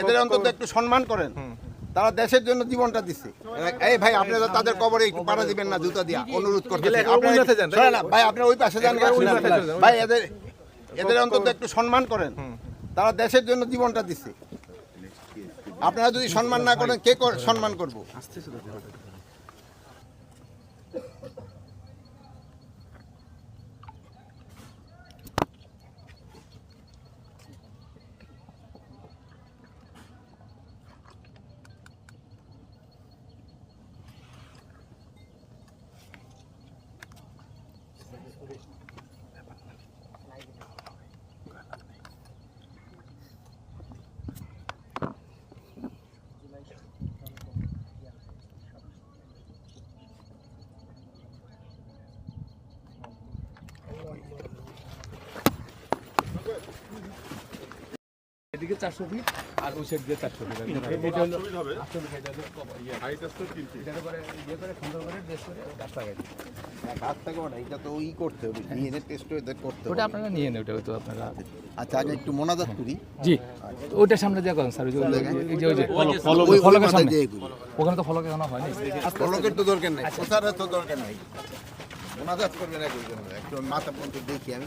এদের অন্তত একটু সম্মান করেন। তারা দেশের জন্য জীবনটা দিচ্ছে এই ভাই আপনারা তাদের কবরে একটু পাড়া দিবেন না জুতা দিয়া অনুরোধ করতে? ভাই আপনি ওই পাশে যান ভাই এদের এদের অন্তত একটু সম্মান করেন। তারা দেশের জন্য জীবনটা দিচ্ছে আপনারা যদি সম্মান না করেন কে সম্মান করব? এদিকে চারশো ফিট আর ওই সাইড দিয়ে চারশো ফিট এটা হলো এটা হলো ইয়ে, এটার উপরে করে সুন্দর করে ড্রেস করে গাছ লাগাই দিই। এটা তো ই করতে হবে ডিএনএ টেস্ট করতে ওটা আপনারা নিয়ে নেন ওটা তো আপনারা আচ্ছা আগে একটু মোনাজাত করি। জি। তো সামনে দিয়ে করেন স্যার ওই যে ওই যে ওই যে ওই- ওই ফলকের সামনে। ওখানে তো ফলক এখনও হয়নি। ফলকের তো দরকার নাই। প্রচারের তো দরকার নাই। মোনাজাত করবেন একজন। একটু মাথা পর্যন্ত দেখি আমি।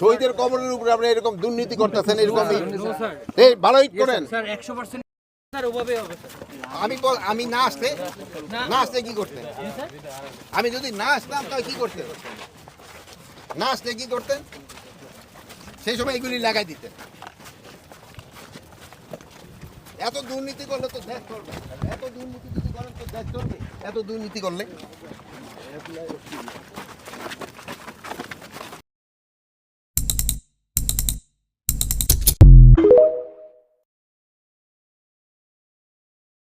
শহীদের কবরের উপরে আপনি এরকম দুর্নীতি করতেছেন এরকম। এই ভালো ইট করেন। আমি বল- আমি না আসতে না। আসতে কি করতেন? আমি যদি না আসতাম তাহলে কি করতেন? না আসতে কি করতেন? সেই সময় এগুলি লাগাই দিতেন। এত দুর্নীতি করলে তো দেশ চলবে। এত দুর্নীতি যদি করেন তো দেশ চলবে। এত দুর্নীতি করলে